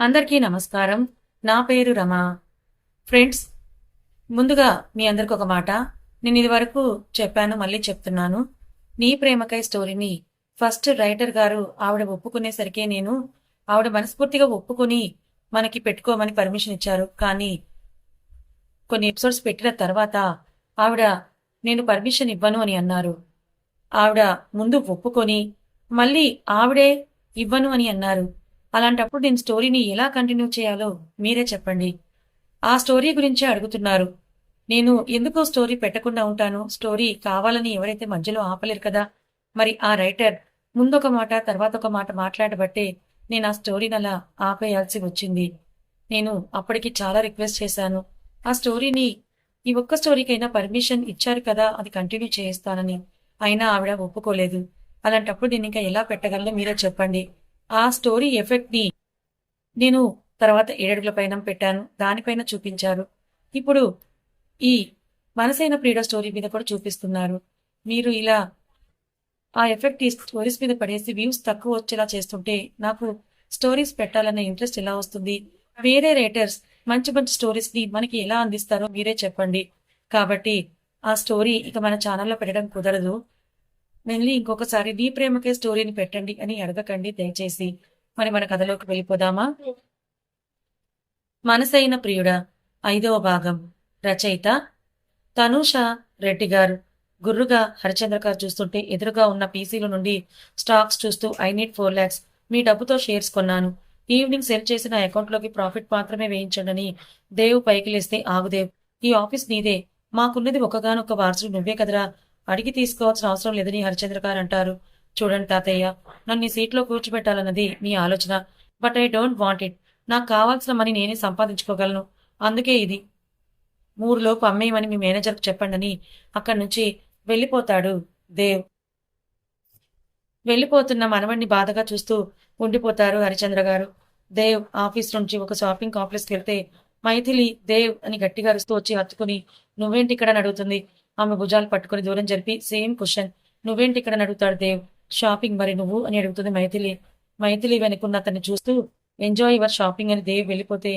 అందరికీ నమస్కారం. నా పేరు రమ. ఫ్రెండ్స్ ముందుగా మీ అందరికి ఒక మాట. నేను ఇది వరకు చెప్పాను మళ్ళీ చెప్తున్నాను. నీ ప్రేమకై స్టోరీని ఫస్ట్ రైటర్ గారు ఆవిడ ఒప్పుకునేసరికి నేను ఆవిడ మనస్ఫూర్తిగా ఒప్పుకొని మనకి పెట్టుకోమని పర్మిషన్ ఇచ్చారు. కానీ కొన్ని ఎపిసోడ్స్ పెట్టిన తర్వాత ఆవిడ నేను పర్మిషన్ ఇవ్వను అని అన్నారు. ఆవిడ ముందు ఒప్పుకొని మళ్ళీ ఆవిడే ఇవ్వను అని అన్నారు. అలాంటప్పుడు నేను స్టోరీని ఎలా కంటిన్యూ చేయాలో మీరే చెప్పండి. ఆ స్టోరీ గురించే అడుగుతున్నారు. నేను ఎందుకో స్టోరీ పెట్టకుండా ఉంటాను. స్టోరీ కావాలని ఎవరైతే మధ్యలో ఆపలేరు కదా? మరి ఆ రైటర్ ముందొక మాట తర్వాత ఒక మాట మాట్లాడబట్టే నేను ఆ స్టోరీని అలా ఆపేయాల్సి వచ్చింది. నేను అప్పటికి చాలా రిక్వెస్ట్ చేశాను. ఆ స్టోరీని ఈ ఒక్క స్టోరీకైనా పర్మిషన్ ఇచ్చారు కదా? అది కంటిన్యూ చేయిస్తానని అయినా ఆవిడ ఒప్పుకోలేదు. అలాంటప్పుడు నేను ఇంకా ఎలా పెట్టగలను మీరే చెప్పండి. ఆ స్టోరీ ఎఫెక్ట్ని నేను తర్వాత ఏడడుగుల పైన పెట్టాను. దానిపైన చూపించారు. ఇప్పుడు ఈ మనసైన ప్రియుడ స్టోరీ మీద కూడా చూపిస్తున్నారు. మీరు ఇలా ఆ ఎఫెక్ట్ ఈ స్టోరీస్ మీద పడేసి వ్యూస్ తక్కువ వచ్చేలా చేస్తుంటే నాకు స్టోరీస్ పెట్టాలన్న ఇంట్రెస్ట్ ఎలా వస్తుంది? వేరే రైటర్స్ మంచి మంచి స్టోరీస్ని మనకి ఎలా అందిస్తారో మీరే చెప్పండి. కాబట్టి ఆ స్టోరీ ఇక మన ఛానల్లో పెట్టడం కుదరదు. మళ్ళీ ఇంకొకసారి నీ ప్రేమకే స్టోరీని పెట్టండి అని అడగకండి దయచేసి. మరి మన కథలోకి వెళ్ళిపోదామా? మనసైన ప్రియుడా ఐదవ భాగం. రచయిత తనూష రెడ్డి గారు. గుర్రుగా హరిచంద్ర గారు చూస్తుంటే ఎదురుగా ఉన్న పీసీల నుండి స్టాక్స్ చూస్తూ ఐ నీడ్ ఫోర్ ల్యాక్స్ మీ డబ్బుతో షేర్స్ కొన్నాను. ఈవినింగ్ సెల్ చేసిన అకౌంట్లోకి ప్రాఫిట్ మాత్రమే వేయించండి దేవు పైకి లేస్తే ఆగుదేవ్ ఈ ఆఫీస్ నీదే. మాకున్నది ఒకగానొక్క వారసుడు నువ్వే కదరా. అడిగి తీసుకోవాల్సిన అవసరం లేదని హరిచంద్ర గారు అంటారు. చూడండి తాతయ్య నన్ను సీట్లో కూర్చోబెట్టాలన్నది మీ ఆలోచన. But I don't want it నాకు కావాల్సిన మనీ నేనే సంపాదించుకోగలను. అందుకే ఇది. మూడు లోపు అమ్మేయమని మీ మేనేజర్కు చెప్పండి అక్కడి నుంచి వెళ్ళిపోతాడు దేవ్. వెళ్ళిపోతున్న మనవణ్ణి బాధగా చూస్తూ ఉండిపోతారు హరిచంద్ర గారు. దేవ్ ఆఫీస్ నుంచి ఒక షాపింగ్ కాంప్లెక్స్కి వెళ్తే మైథిలి దేవ్ అని గట్టిగా అరుస్తూ వచ్చి హత్తుకుని నువ్వేంటి ఇక్కడ అడుగుతుంది? ఆమె భుజాలు పట్టుకుని దూరం జరిపి సేమ్ క్వశ్చన్. నువ్వేంటి ఇక్కడ నడుగుతాడు అడుగుతాడు దేవ్. షాపింగ్ మరి నువ్వు? అని అడుగుతుంది మైథిలి. మైథిలి వెనుకున్న అతన్ని చూస్తూ ఎంజాయ్ యువర్ షాపింగ్ అని దేవ్ వెళ్ళిపోతే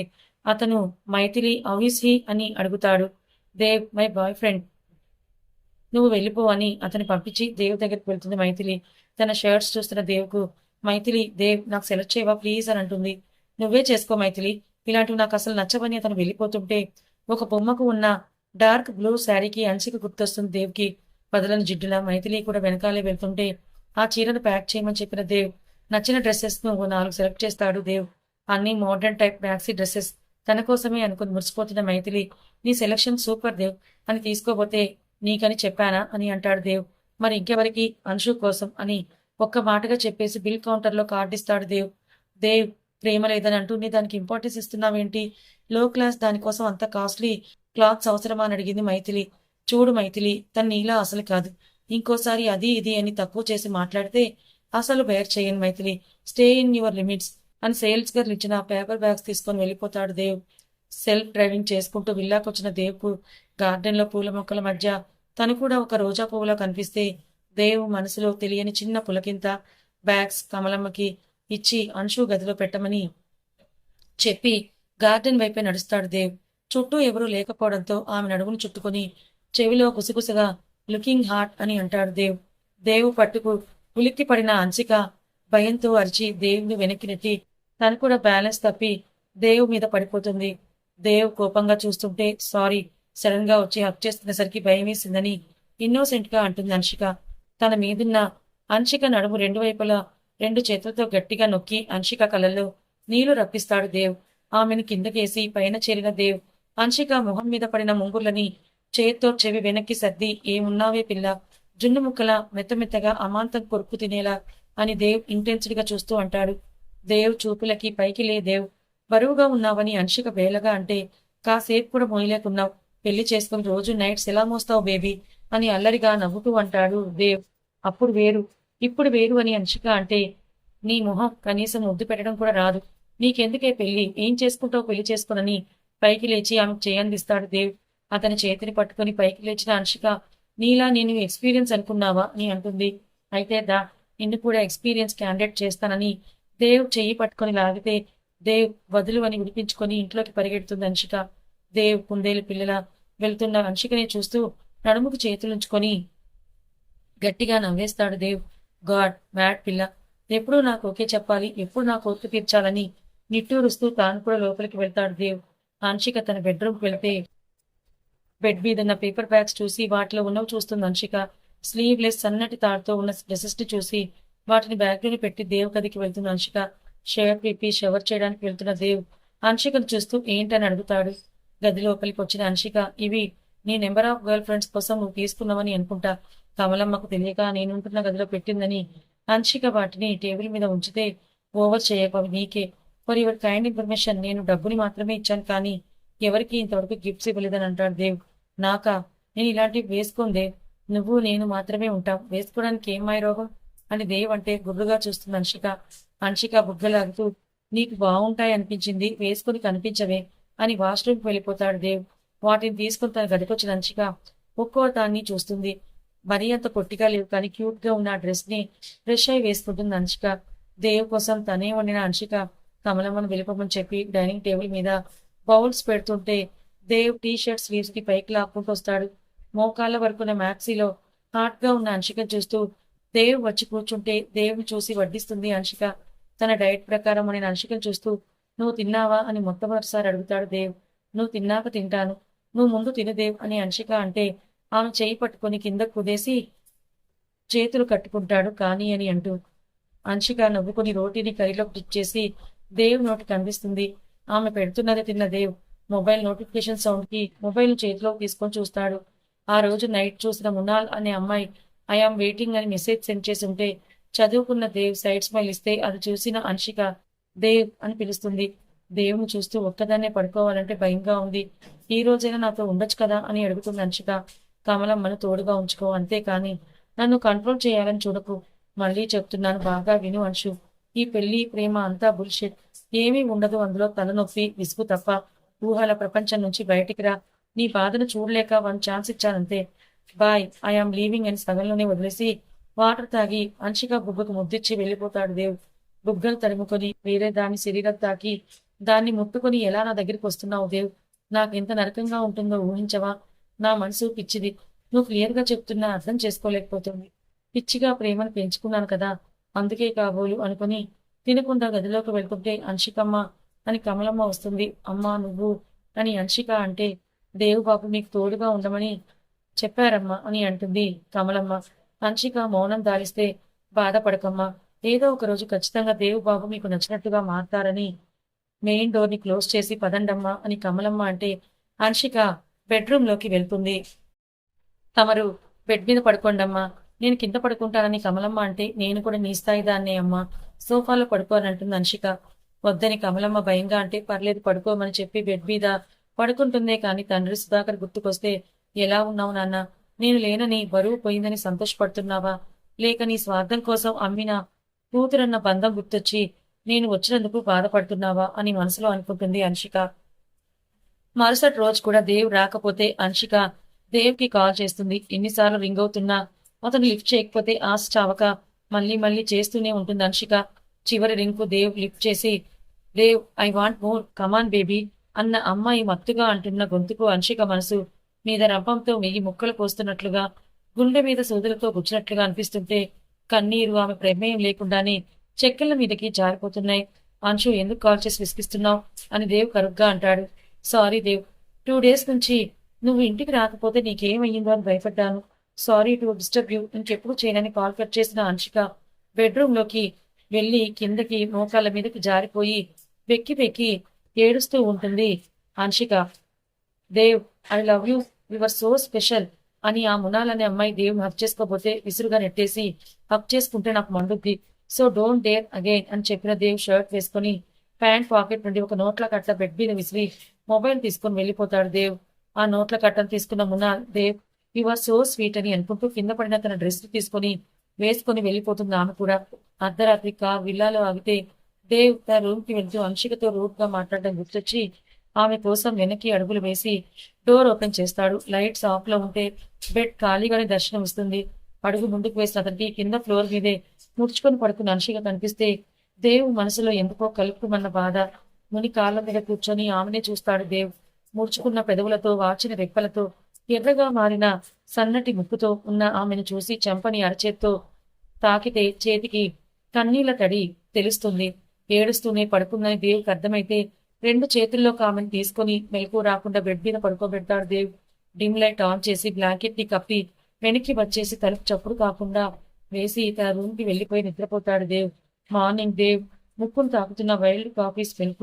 అతను మైథిలి హౌస్ హీ? అని అడుగుతాడు. Dev my boyfriend. నువ్వు వెళ్ళిపో అని అతని పంపించి దేవ్ దగ్గరికి వెళ్తుంది మైథిలి. తన షర్ట్స్ చూస్తున్న దేవ్కు మైథిలి దేవ్ నాకు సెలెక్ట్ చేయవా ప్లీజ్ అని అంటుంది. నువ్వే చేసుకో మైథిలి. ఇలాంటివి నాకు అసలు నచ్చవని అతను వెళ్ళిపోతుంటే ఒక బొమ్మకు ఉన్న డార్క్ బ్లూ శారీకి అంచిక గుర్తొస్తుంది దేవ్కి. బదులని జిడ్డులా మైథిలి కూడా వెనకాలే వెళ్తుంటే ఆ చీరను ప్యాక్ చేయమని చెప్పిన దేవ్ నచ్చిన డ్రెస్సెస్ను ఓ నాలుగు సెలెక్ట్ చేస్తాడు దేవ్. అన్ని మోడర్న్ టైప్ మ్యాక్సీ డ్రెస్సెస్. తన కోసమే అనుకుని మురిసిపోతున్న మైథిలి నీ సెలక్షన్ సూపర్ దేవ్ అని తీసుకోపోతే నీకని చెప్పానా? అని అంటాడు దేవ్. మరి ఇంకెవరికి? అంశు కోసం అని ఒక్క మాటగా చెప్పేసి బిల్ కౌంటర్లో కార్డు ఇస్తాడు దేవ్. దేవ్ ప్రేమ లేదని అంటూ నీ దానికి ఇంపార్టెన్స్ ఇస్తున్నావేంటి? లో క్లాస్ దానికోసం అంత కాస్ట్లీ క్లాత్స్ అవసరమా అని అడిగింది మైథిలి. చూడు మైథిలి తన నీలా అసలు కాదు. ఇంకోసారి అది ఇది అని తక్కువ చేసి మాట్లాడితే అసలు బేర్ చేయను Maithili. Stay in your limits అని సేల్స్ గర్ల్ ఇచ్చిన పేపర్ బ్యాగ్స్ తీసుకొని వెళ్ళిపోతాడు దేవ్. సెల్ఫ్ డ్రైవింగ్ చేసుకుంటూ విల్లాకొచ్చిన దేవుకు గార్డెన్లో పూల మొక్కల మధ్య తను కూడా ఒక రోజా పువ్వులా కనిపిస్తే దేవ్ మనసులో తెలియని చిన్న పులకింత బ్యాగ్స్ కమలమ్మకి ఇచ్చి అంశు గదిలో పెట్టమని చెప్పి గార్డెన్ వైపే నడుస్తాడు దేవ్. చుట్టూ ఎవరూ లేకపోవడంతో ఆమె నడుమును చుట్టుకుని చెవిలో గుసగుసగా లుకింగ్ హార్ట్ అని అంటాడు దేవ్. దేవు పట్టుకు ఉలిక్కి పడిన అంచిక భయంతో అరిచి దేవుని వెనక్కి నెట్టి తను కూడా బ్యాలెన్స్ తప్పి దేవు మీద పడిపోతుంది. దేవ్ కోపంగా చూస్తుంటే సారీ సడన్గా వచ్చి హక్ చేస్తున్నసరికి భయం వేసిందని ఇన్నోసెంట్గా అంటుంది అంశిక తన మీదున్న అంశిక నడుము రెండు వైపులా రెండు చేతులతో గట్టిగా నొక్కి అంశిక కళ్ళల్లో నీళ్ళు రప్పిస్తాడు దేవ్. ఆమెను కిందకేసి పైన చేరిన దేవ్ అంశిక మొహం మీద పడిన ముంగుర్లని చేత్తో చెవి వెనక్కి సర్ది ఏమున్నావే పిల్ల? జున్ను ముక్కల మెత్తమెత్తగా అమాంతం కొరుకు తినేలా? అని దేవ్ ఇంటెన్స్డ్గా చూస్తూ అంటాడు. దేవ్ చూపులకి పైకి లే దేవ్. బరువుగా ఉన్నావని అంశిక వేలగా అంటే కాసేపు కూడా మోయలేకున్నావు. పెళ్ళి చేసుకుని రోజు నైట్స్ ఎలా మోస్తావు బేబీ? అని అల్లరిగా నవ్వుతూ అంటాడు దేవ్. అప్పుడు వేరు. ఇప్పుడు వేరు అని అంశిక అంటే నీ మొహం కనీసం ముద్దు పెట్టడం కూడా రాదు. నీకెందుకే పెళ్ళి ఏం చేసుకుంటావు పెళ్ళి చేసుకునని? పైకి లేచి ఆమెకు చేయందిస్తాడు దేవ్ అతని చేతిని పట్టుకుని పైకి లేచిన అనుషిక నీలా నేను ఎక్స్పీరియన్స్ అనుకున్నావా? అని అంటుంది. అయితే దా నిన్ను కూడా ఎక్స్పీరియన్స్ క్యాండిడేట్ చేస్తానని దేవ్ చెయ్యి పట్టుకొని లాగితే దేవ్ వదులు అని విడిపించుకొని ఇంట్లోకి పరిగెడుతుంది అంశిక దేవ్ కుందేలు పిల్లల వెళ్తున్న అంశికని చూస్తూ నడుముకు చేతులుంచుకొని గట్టిగా నవ్వేస్తాడు దేవ్. గాడ్ మ్యాడ్ పిల్ల ఎప్పుడూ నాకు ఓకే చెప్పాలి ఎప్పుడు నా కోరిక తీర్చాలని నిట్టూరుస్తూ తాను కూడా లోపలికి వెళ్తాడు దేవ్. అన్షిక తన బెడ్రూమ్కి వెళ్తే బెడ్ మీద ఉన్న పేపర్ బ్యాగ్స్ చూసి వాటిలో ఉన్నవి చూస్తుంది అంశిక. స్లీవ్లెస్ సన్నటి తాడుతో ఉన్న డ్రెస్సెస్ చూసి వాటిని బ్యాగ్లోని పెట్టి దేవ్ గదికి వెళ్తున్న అంశిక. షవర్ పిప్పి షవర్ చేయడానికి వెళ్తున్న దేవ్. అంశికను చూస్తూ ఏంటని అడుగుతాడు. గది లోపలికి వచ్చిన అన్షిక ఇవి నీ నెంబర్ ఆఫ్ గర్ల్ ఫ్రెండ్స్ కోసం నువ్వు తీసుకున్నావని అనుకుంటా. కమలమ్మకు తెలియక నేనుంటున్న గదిలో పెట్టిందని. అన్షిక వాటిని టేబుల్ మీద ఉంచితే ఓవర్ చేయకవి నీకే. ఫర్ యువర్ కైండ్ ఇన్ఫర్మేషన్ నేను డబ్బుని మాత్రమే ఇచ్చాను కానీ ఎవరికి ఇంతవరకు గిఫ్ట్స్ ఇవ్వలేదని అంటాడు దేవ్ నాకా? నేను ఇలాంటివి వేసుకుందే నువ్వు నేను మాత్రమే ఉంటాం. వేసుకోవడానికి ఏం మాయ రోగం అని దేవ్ అంటే గుర్రుగా చూస్తుంది అంశిక అంశిక బుగ్గలాగుతూ నీకు బాగుంటాయి అనిపించింది వేసుకుని కనిపించవే అని వాష్రూమ్కి వెళ్ళిపోతాడు దేవ్ వాటిని తీసుకుని తన గదికొచ్చిన అంశిక ఒక్కో దాన్ని చూస్తుంది. మరీ అంత పొట్టిగా లేవు కానీ క్యూట్గా ఉన్న డ్రెస్ని ఫ్రెష్ అయి వేసుకుంటుంది అంశిక దేవ్ కోసం తనే వండిన అంశిక కమలమ్మను వెళ్ళిపోమని చెప్పి డైనింగ్ టేబుల్ మీద బౌల్స్ పెడుతుంటే దేవ్ టీ షర్ట్ స్లీవ్స్కి పైకి లాక్కుంటూ వస్తాడు. మోకాళ్ళ వరకున్న మ్యాక్సీలో హాట్గా ఉన్న అంశిక చూస్తూ దేవ్ వచ్చి కూర్చుంటే దేవుని చూసి వడ్డిస్తుంది అంశిక. తన డైట్ ప్రకారం నేను అంశికను చూస్తూ నువ్వు తిన్నావా? అని మొట్టమొదటిసారి అడుగుతాడు దేవ్. నువ్వు తిన్నాక తింటాను. నువ్వు ముందు తినదేవ్ అని అంశిక అంటే ఆమె చేయి పట్టుకొని కింద కుదేసి చేతులు కట్టుకుంటాడు కానీ అని అంటూ. అంశిక నవ్వుకొని రోటీని కర్రీలోకి డిప్ చేసి దేవ్ నోటి కనిపిస్తుంది. ఆమె పెడుతున్నది తిన్న దేవ్. మొబైల్ నోటిఫికేషన్ సౌండ్కి మొబైల్ చేతిలోకి తీసుకొని చూస్తాడు. ఆ రోజు నైట్ చూసిన మునాల్ అనే అమ్మాయి ఐఆమ్ వెయిటింగ్ అని మెసేజ్ సెండ్ చేసి ఉంటే చదువుకున్న దేవ్ సైడ్ స్మైల్ ఇస్తే అది చూసిన అంశిక దేవ్ అని పిలుస్తుంది. దేవుని చూస్తూ ఒక్కదాన్నే పడుకోవాలంటే భయంగా ఉంది. ఈ రోజైనా నాతో ఉండొచ్చు కదా అని అడుగుతుంది అంశిక కమలమ్మను తోడుగా ఉంచుకో అంతేకాని నన్ను కంట్రోల్ చేయాలని చూడకు. మళ్ళీ చెప్తున్నాను బాగా విను అంశు ఈ పెళ్ళి ప్రేమ అంతా బుల్షిట్ ఏమీ ఉండదు అందులో తలనొప్పి విసుగు తప్ప. ఊహల ప్రపంచం నుంచి బయటికి రా. నీ బాధను చూడలేక వన్ ఛాన్స్ ఇచ్చానంతే. బాయ్ ఐఆమ్ లీవింగ్ అని సగంలోనే వదిలేసి వాటర్ తాగి అంశిక బుగ్గకు ముద్దిచ్చి వెళ్ళిపోతాడు దేవ్. బుగ్గలు తరుముకొని వేరే దాని శరీరం తాకి దాన్ని ముట్టుకొని ఎలా నా దగ్గరికి వస్తున్నావు దేవ్? నాకు ఎంత నరకంగా ఉంటుందో ఊహించవా? నా మనసు పిచ్చిది. నువ్వు క్లియర్గా చెప్తున్నా అర్థం చేసుకోలేకపోతుంది. పిచ్చిగా ప్రేమను పెంచుకున్నాను కదా. అందుకే కాబోలు అనుకుని తినకుండా గదిలోకి వెళ్తుంటే అంశికమ్మ అని కమలమ్మ వస్తుంది. అమ్మా నువ్వు? అని అంశిక అంటే దేవుబాబు మీకు తోడుగా ఉండమని చెప్పారమ్మా అని అంటుంది కమలమ్మ. అంశిక మౌనం దారిస్తే బాధపడకమ్మా. ఏదో ఒక రోజు ఖచ్చితంగా దేవు బాబు మీకు నచ్చినట్టుగా మారుతారని మెయిన్ డోర్ని క్లోజ్ చేసి పదండమ్మా అని కమలమ్మ అంటే అంశిక బెడ్రూమ్లోకి వెళ్తుంది. తమరు బెడ్ మీద పడుకోండమ్మా. నేను కింద పడుకుంటానని కమలమ్మ అంటే నేను కూడా నీ స్థాయి దాన్నే అమ్మా. సోఫాలో పడుకోనంటుంది అంశిక వద్దని కమలమ్మ భయంగా అంటే పర్లేదు పడుకోమని చెప్పి బెడ్ మీద పడుకుంటుందే కాని తండ్రి సుధాకర్ గుర్తుకొస్తే ఎలా ఉన్నావు నాన్న? నేను లేనని బరువు పోయిందని సంతోషపడుతున్నావా? లేక నీ స్వార్థం కోసం అమ్మిన కూతురన్న బంధం గుర్తొచ్చి నేను వచ్చినందుకు బాధపడుతున్నావా? అని మనసులో అనుకుంటుంది అంశిక మరుసటి రోజు కూడా దేవ్ రాకపోతే అంశిక దేవ్కి కాల్ చేస్తుంది. ఎన్నిసార్లు రింగ్ అవుతున్నా? అతను లిఫ్ట్ చేయకపోతే ఆశ చావక మళ్ళీ మళ్ళీ చేస్తూనే ఉంటుంది. అంశిక చివరి రింకు దేవ్ లిఫ్ట్ చేసి Dev I want more. Come on baby అన్న అమ్మాయి మత్తుగా అంటున్న గొంతుకు అంశిక మనసు మీద రంపంతో మిగి ముక్కలు పోస్తున్నట్లుగా గుండె మీద సోదులతో గుచ్చినట్లుగా అనిపిస్తుంటే కన్నీరు ఆమె ప్రమేయం లేకుండానే చెక్కల మీదకి జారిపోతున్నాయి. అంశు ఎందుకు కాల్ చేసి విసిగిస్తున్నావు? అని దేవ్ కరుగ్గా అంటాడు. సారీ దేవ్ టూ డేస్ నుంచి నువ్వు ఇంటికి రాకపోతే నీకేమయ్యిందో అని భయపడ్డాను. సారీ టు డిస్టర్బ్ యూ ఇంకెప్పుడు చేయనని కాల్ కట్ చేసిన అంశిక బెడ్రూమ్లోకి వెళ్ళి కిందకి మోకాళ్ళ మీదకి జారిపోయి వెక్కి వెక్కి ఏడుస్తూ ఉంటుంది. Anshika Dev I love you. Your so special అని ఆ మునాలనే అమ్మాయి దేవుని హక్ చేసుకోబోతే విసురుగా నెట్టేసి హక్ చేసుకుంటే నాకు మండుద్ది. సో డోంట్ డేర్ అగైన్ అని చెప్పిన దేవ్ షర్ట్ వేసుకుని ప్యాంట్ పాకెట్ నుండి ఒక నోట్ల కట్ట బెడ్ మీద విసిరి మొబైల్ తీసుకుని వెళ్ళిపోతాడు దేవ్. ఆ నోట్ల కట్టను తీసుకున్న Munal Dev you are so sweet అని అనుకుంటూ కింద పడిన తన డ్రెస్ తీసుకుని వేసుకుని వెళ్ళిపోతుంది ఆమె కూడా. అర్ధరాత్రి కా విల్లాలో ఆగితే దేవ్ తన రూమ్కి వెళ్తూ అంశికతో రూట్గా మాట్లాడడం గుర్తొచ్చి ఆమె కోసం వెనక్కి అడుగులు వేసి డోర్ ఓపెన్ చేస్తాడు. లైట్స్ ఆఫ్లో ఉంటే బెడ్ ఖాళీగానే దర్శనం ఇస్తుంది. అడుగు ముందుకు వేసిన అతనికి కింద ఫ్లోర్ మీదే ముడుచుకొని పడుకున్న అంశిక కనిపిస్తే దేవ్ మనసులో ఎందుకో కలుపుకుమన్న బాధ. ముని కాళ్ళ మీద కూర్చొని ఆమెనే చూస్తాడు దేవ్. ముడుచుకున్న పెదవులతో వాచిన రెప్పలతో ఎర్రగా మారిన సన్నటి ముక్కుతో ఉన్న ఆమెను చూసి చెంపని అరచేత్తో తాకితే చేతికి కన్నీళ్ళ తడి తెలుస్తుంది. ఏడుస్తూనే పడుకుందని దేవుకి అర్థమైతే రెండు చేతుల్లోకి ఆమెను తీసుకొని మెలకు రాకుండా బెడ్ మీద పడుకోబెడతాడు దేవ్ డిమ్ లైట్ ఆన్ చేసి బ్లాంకెట్ని కప్పి వెనక్కి వచ్చేసి తలుపు చప్పుడు కాకుండా వేసి తన రూమ్కి వెళ్ళిపోయి నిద్రపోతాడు దేవ్ మార్నింగ్ దేవ్ ముక్కును తాకుతున్న వైల్డ్ కాఫీ స్మెల్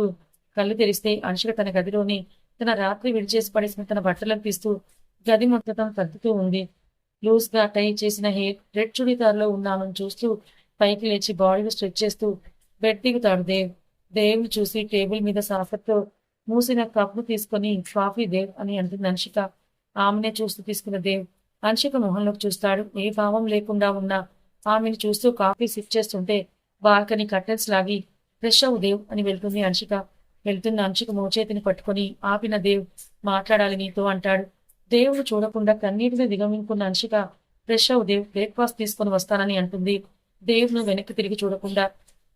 కళ్ళు తెరిస్తే అనుషుక తన గదిలోని తన రాత్రి విడిచేసి పడేసిన తన బట్టలను తీస్తూ గది మొత్తం తగ్గుతూ ఉంది. లూజ్గా టై చేసిన హెయిర్ రెడ్ చుడిదార్లో ఉన్నామని చూస్తూ పైకి లేచి బాడీని స్ట్రెచ్ చేస్తూ బెడ్ దిగుతాడు దేవ్. దేవుని చూసి టేబుల్ మీద సాఫర్తో మూసిన కప్ను తీసుకొని కాఫీ దేవ్ అని అంటుంది అంశిక ఆమెనే చూస్తూ తీసుకున్న దేవ్ అంశిక మొహంలోకి చూస్తాడు. ఏ భావం లేకుండా ఉన్న ఆమెను చూస్తూ కాఫీ సిప్ చేస్తుంటే బాల్కనీ కర్టెన్స్ లాగి ఫ్రెష్ అవు దేవ్ అని వెళ్తుంది అంశిక వెళ్తున్న అంశిక మోచేతిని పట్టుకొని ఆపిన దేవ్ మాట్లాడాలి నీతో అంటాడు. దేవుడు చూడకుండా కన్నీటిని దిగమింపున్న అంశిక ఫ్రెష్ అవు దేవ్ బ్రేక్ఫాస్ట్ తీసుకొని వస్తానని అంటుంది. దేవును వెనక్కి తిరిగి చూడకుండా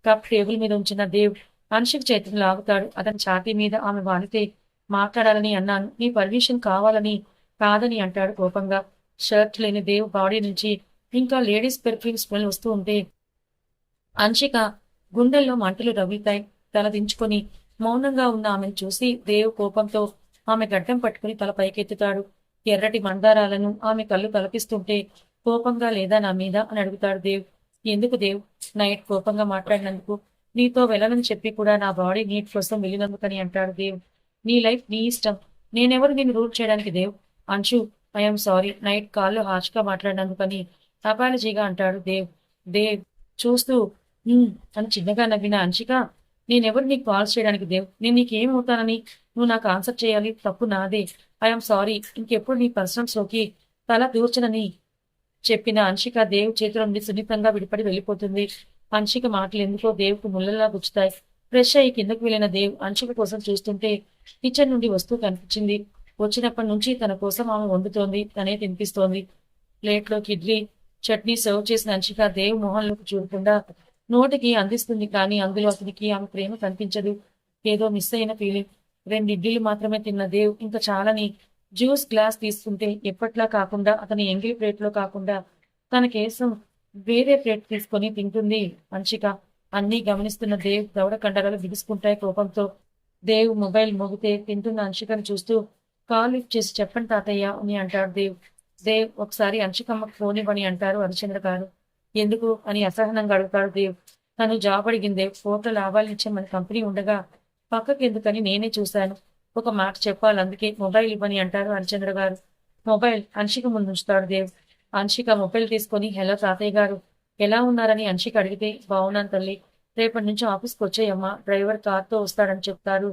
కప్ టేబుల్ మీద ఉంచిన దేవ్ అంశిక చేతిని లాగుతాడు. అతని ఛాతీ మీద ఆమె వాలితే మాట్లాడాలని అన్నాను. నీ పర్మిషన్ కావాలని కాదని అంటాడు కోపంగా. షర్ట్ లేని దేవ్ బాడీ నుంచి ఇంకా లేడీస్ పెర్ఫ్యూమ్ స్మెల్ వస్తూ ఉంటే అంశిక గుండెల్లో మంటలు రగులుతాయి. తల దించుకొని మౌనంగా ఉన్న ఆమెను చూసి దేవ్ కోపంతో ఆమె గడ్డం పట్టుకుని తల పైకెత్తుతాడు. ఎర్రటి మందారాలను ఆమె కళ్ళు తలపిస్తుంటే కోపంగా లేదా నా మీద? అని అడుగుతాడు దేవ్. ఎందుకు దేవ్? నైట్ కోపంగా మాట్లాడినందుకు? నీతో వెళ్ళనని చెప్పి కూడా నా బాడీ నీట్ కోసం వెళ్ళినందుకని అంటాడు దేవ్. నీ లైఫ్ నీ ఇష్టం. నేనెవరు నేను రూల్ చేయడానికి Dev? Anshu I'm sorry. Night కాల్లో హాష్గా మాట్లాడినందుకని అపాలజీగా అంటాడు దేవ్. దేవ్ చూస్తూ అని చిన్నగా నవ్విన అంశిక నేనెవరు నీకు కాల్స్ చేయడానికి దేవ్? నేను నీకేమవుతానని? నువ్వు నాకు ఆన్సర్ చేయాలి. తప్పు నాదే. ఐఎమ్ సారీ ఇంకెప్పుడు నీ పర్సనల్స్ తల దూర్చనని చెప్పిన అంశిక దేవ్ చేతిలో నుండి సున్నితంగా విడిపడి వెళ్ళిపోతుంది. అంశిక మాటలు ఎందుకో దేవుకు ముళ్ళలా గుచ్చుతాయి. ఫ్రెష్ అయ్యి కిందకు వెళ్ళిన దేవ్ అంశిక కోసం చూస్తుంటే కిచెన్ నుండి వస్తువు కనిపించింది. వచ్చినప్పటి నుంచి తన కోసం ఆమె వండుతోంది తనే తినిపిస్తోంది. ప్లేట్లోకి ఇడ్లీ చట్నీ సర్వ్ చేసిన అంశిక దేవ్ మొహంలోకి చూడకుండా నోటికి అందిస్తుంది కానీ అందులో అతనికి ఆమె ప్రేమ కనిపించదు. ఏదో మిస్ అయిన ఫీలింగ్ రెండు ఇడ్లీలు మాత్రమే తిన్న దేవ్ ఇంకా చాలని జ్యూస్ గ్లాస్ తీసుకుంటే ఎప్పట్లా కాకుండా అతని ఎంగిల్ ప్లేట్లో కాకుండా తన కేసం వేరే ప్లేట్ తీసుకొని తింటుంది అంశిక అన్నీ గమనిస్తున్న దేవ్ దవడ కండరాలు బిగుసుకుంటాయి కోపంతో. దేవ్ మొబైల్ మోగితే తింటున్న అంశికను చూస్తూ కాల్ లిఫ్ట్ చేసి చెప్పండి తాతయ్య అని అంటాడు దేవ్. దేవ్ ఒకసారి అంశికమ్మకు ఫోన్ ఇవ్వని అంటారు హరిచంద్ర గారు. ఎందుకు? అని అసహనంగా అడుగుతాడు దేవ్. తను జాబ్ అడిగిందే కోట్ల లాభాలనిచ్చే మన కంపెనీ ఉండగా పక్కకి ఎందుకని నేనే చూశాను. ఒక మాట చెప్పాలి అందుకే మొబైల్ ఇవ్వని అంటారు హరిచంద్ర గారు. మొబైల్ అన్షిక ముందు ఉంచుతాడు దేవ్ అన్షిక మొబైల్ తీసుకొని హలో తాతయ్య గారు ఎలా ఉన్నారని అన్షిక అడిగితే బాగున్నాను తల్లి. రేపటి నుంచి ఆఫీస్కి వచ్చేయమ్మా. డ్రైవర్ కార్తో వస్తాడని చెప్తారు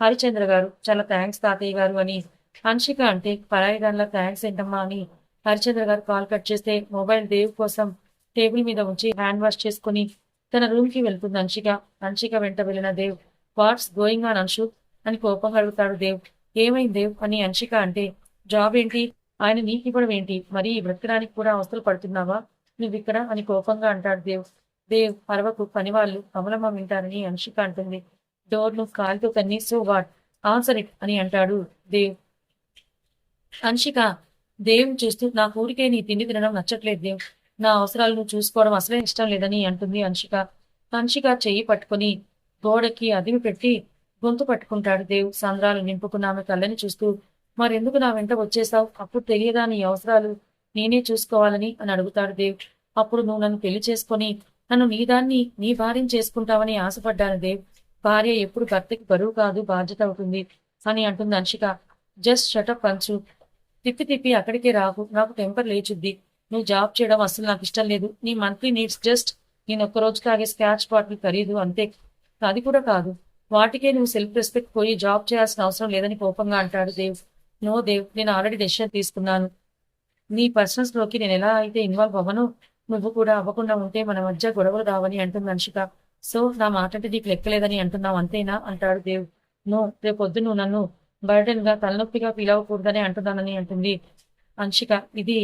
హరిచంద్ర గారు. చాలా థ్యాంక్స్ తాతయ్య గారు అని. అన్షిక అంటే పరాయి దానిలో థ్యాంక్స్ ఏంటమ్మా అని. హరిచంద్ర గారు కాల్ కట్ చేస్తే మొబైల్ దేవ్ కోసం టేబుల్ మీద ఉంచి హ్యాండ్ వాష్ చేసుకుని తన రూమ్కి వెళ్తుంది అన్షిక అన్షిక వెంట వెళ్ళిన Dev what's going on Anshu అని కోపం అడుగుతాడు దేవ్. ఏమైంది దేవ్? అని అంశిక అంటే జాబ్ ఏంటి? ఆయన నీకు ఇవ్వడం ఏంటి? మరి ఈ బ్రతకడానికి కూడా అవసరం పడుతున్నావా? నువ్వు ఇక్కడ అని కోపంగా అంటాడు దేవ్. దేవ్ పర్వకు పని వాళ్ళు కమలమ్మ వింటారని అంశిక అంటుంది. డోర్ను కాలుతో తన్ని సో వాట్ ఆన్సర్ ఇట్ అని అంటాడు దేవ్. అంశిక దేవ్ చూస్తూ నా ఊరికే నీ తిండి తినడం నచ్చట్లేదు దేవ్. నా అవసరాలు నువ్వు చూసుకోవడం అసలే ఇష్టం లేదని అంటుంది అంశిక. అంశిక చెయ్యి పట్టుకొని గోడకి అదిమి పెట్టి గొంతు పట్టుకుంటాడు దేవ్ సంద్రాలు నింపుకున్న ఆమె కళ్ళని చూస్తూ మరెందుకు నా వెంట వచ్చేసావు అప్పుడు తెలియదా నీ అవసరాలు నేనే చూసుకోవాలని అని అడుగుతాడు దేవ్ అప్పుడు నువ్వు నన్ను పెళ్ళి చేసుకొని నన్ను నీ దాన్ని నీ భార్యను చేసుకుంటావని ఆశపడ్డాను దేవ్ భార్య ఎప్పుడు భర్తకి బరువు కాదు బాధ్యత అవుతుంది అని అంటుంది అంశిక జస్ట్ షటప్ పంచు తిప్పి తిప్పి అక్కడికే రాకు. నాకు టెంపర్ లేచుద్ది. నువ్వు జాబ్ చేయడం అసలు నాకు ఇష్టం లేదు. నీ మంత్లీ నీడ్స్ జస్ట్ నేను ఒక్క రోజు తాగే స్కాచ్ బాటిల్ ఖరీదు అంతే. అది కూడా కాదు. వాటికే నువ్వు సెల్ఫ్ రెస్పెక్ట్ పోయి జాబ్ చేయాల్సిన అవసరం లేదని కోపంగా అంటాడు దేవ్. నో దేవ్ నేను ఆల్రెడీ డెసిషన్ తీసుకున్నాను. నీ పర్సనల్స్లోకి నేను ఎలా అయితే ఇన్వాల్వ్ అవ్వను నువ్వు కూడా అవ్వకుండా ఉంటే మన మధ్య గొడవలు రావని అంటుంది అంశిక సో నా మాట అంటే నీకు లెక్కలేదని అంటున్నావు అంతేనా? అంటాడు దేవ్. నో రేపొద్దు నువ్వు నన్ను బర్డెన్గా తలనొప్పిగా ఫీల్ అవ్వకూడదని అంటున్నానని అంటుంది అంశిక ఇది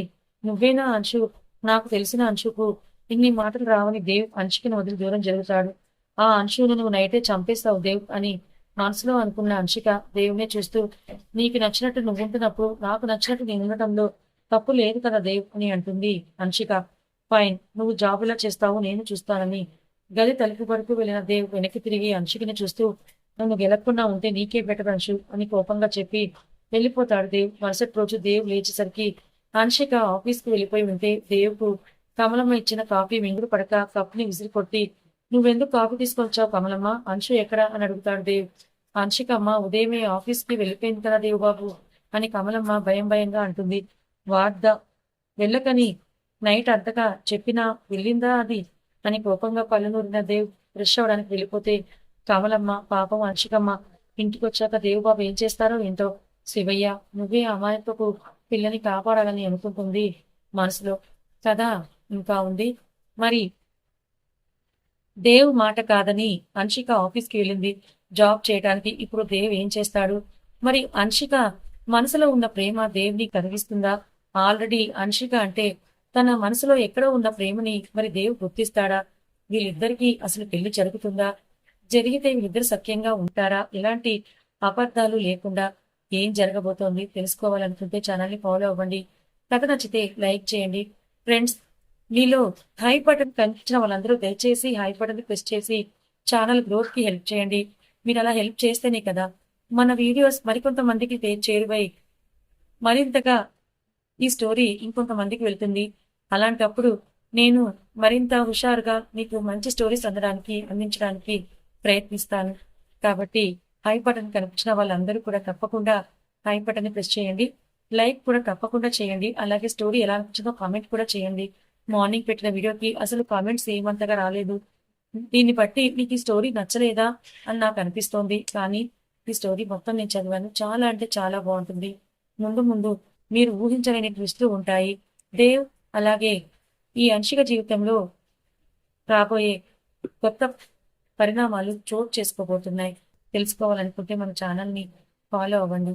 నువ్వేనా అంశు? నాకు తెలిసిన అంశుకు ఇన్ని మాటలు రావని దేవ్ అంశికను వదిలి దూరం జరుగుతాడు. ఆ అంశును నువ్వు నైటే చంపేస్తావు దేవ్ అని మనసులో అనుకున్న అంశిక దేవునే చూస్తూ నీకు నచ్చినట్టు నువ్వు ఉంటున్నప్పుడు నాకు నచ్చినట్టు నేను ఉండటంలో తప్పు లేదు కదా దేవ్ అని అంటుంది అంశిక. ఫైన్ నువ్వు జాబులా చేస్తావు నేను చూస్తానని. గది తలుపు వరకు వెళ్ళిన దేవ్ వెనక్కి తిరిగి అంశికని చూస్తూ నన్ను గెలక్కుండా ఉంటే నీకే బెటర్ అంశు అని కోపంగా చెప్పి వెళ్ళిపోతాడు దేవ్. మరుసటి రోజు దేవ్ లేచేసరికి అంశిక ఆఫీస్కి వెళ్ళిపోయి ఉంటే దేవుకు కమలమ్మ ఇచ్చిన కాఫీ మింగుడు పడక కప్ని విసిరి కొట్టి నువ్వెందుకు కాఫీ తీసుకొచ్చావు కమలమ్మ? అంశు ఎక్కడ? అని అడుగుతాడు దేవ్. అంశికమ్మ ఉదయమే ఆఫీస్కి వెళ్ళిపోయింది కదా దేవ్ బాబు అని కమలమ్మ భయం భయంగా అంటుంది. వార్ద వెళ్ళకని. నైట్ అంతగా చెప్పినా వెళ్ళిందా అది? అని కోపంగా కళ్ళు నూరిన దేవ్ ఫ్రెష్ అవడానికి వెళ్ళిపోతే కమలమ్మ పాపం అంశికమ్మ ఇంటికొచ్చాక దేవ్ బాబు ఏం చేస్తారో ఏంటో? శివయ్య నువ్వే అమాయకపు పిల్లని కాపాడాలని అనుకుంటుంది మనసులో. కదా ఇంకా ఉంది. మరి దేవ్ మాట కాదని అంశిక ఆఫీస్కి వెళ్ళింది. జాబ్ చేయడానికి ఇప్పుడు దేవ్ ఏం చేస్తాడు? మరి అంశిక మనసులో ఉన్న ప్రేమ దేవ్ని కరిగిస్తుందా? ఆల్రెడీ అంశిక అంటే తన మనసులో ఎక్కడో ఉన్న ప్రేమని మరి దేవ్ గుర్తిస్తాడా? వీళ్ళిద్దరికీ అసలు పెళ్ళి జరుగుతుందా? జరిగితే వీళ్ళిద్దరు సఖ్యంగా ఉంటారా? ఇలాంటి అబద్ధాలు లేకుండా ఏం జరగబోతోంది? తెలుసుకోవాలనుకుంటే ఛానల్ని ఫాలో అవ్వండి. కథ నచ్చితే లైక్ చేయండి. ఫ్రెండ్స్ మీలో హై బటన్ కనిపించిన వాళ్ళందరూ దయచేసి హై బటన్ ప్రెస్ చేసి ఛానల్ గ్రోత్కి హెల్ప్ చేయండి. మీరు అలా హెల్ప్ చేస్తేనే కదా మన వీడియోస్ మరికొంతమందికి చేరువై మరింతగా ఈ స్టోరీ ఇంకొంతమందికి వెళ్తుంది. అలాంటప్పుడు నేను మరింత హుషారుగా మీకు మంచి స్టోరీస్ అందడానికి అందించడానికి ప్రయత్నిస్తాను. కాబట్టి హై బటన్ కనిపించిన వాళ్ళందరూ కూడా తప్పకుండా హై బటన్ ప్రెస్ చేయండి. లైక్ కూడా తప్పకుండా చేయండి. అలాగే స్టోరీ ఎలా అనిపించిందో కామెంట్ కూడా చేయండి. మార్నింగ్ పెట్టిన వీడియోకి అసలు కామెంట్స్ ఏమంతగా రాలేదు. దీన్ని బట్టి మీకు ఈ స్టోరీ నచ్చలేదా అని నాకు అనిపిస్తోంది. కానీ ఈ స్టోరీ మొత్తం నేను చదివాను. చాలా అంటే చాలా బాగుంటుంది. ముందు ముందు మీరు ఊహించలేని ట్విస్టులు ఉంటాయి. దేవ్ అలాగే ఈ అంశిక జీవితంలో రాబోయే కొత్త పరిణామాలు చోటు చేసుకోబోతున్నాయి. తెలుసుకోవాలనుకుంటే మన ఛానల్ని ఫాలో అవ్వండి.